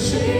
Jesus.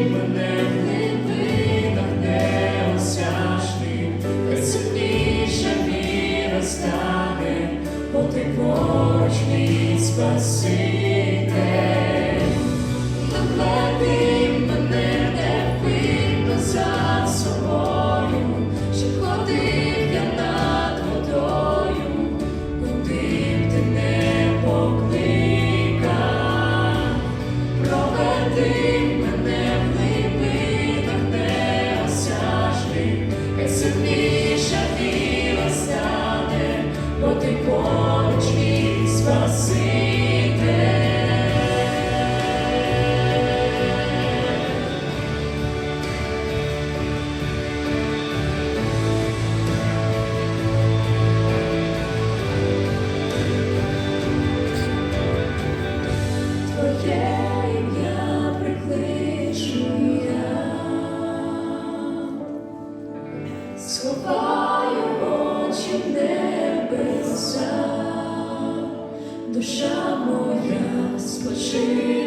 віра Душа моя спочи.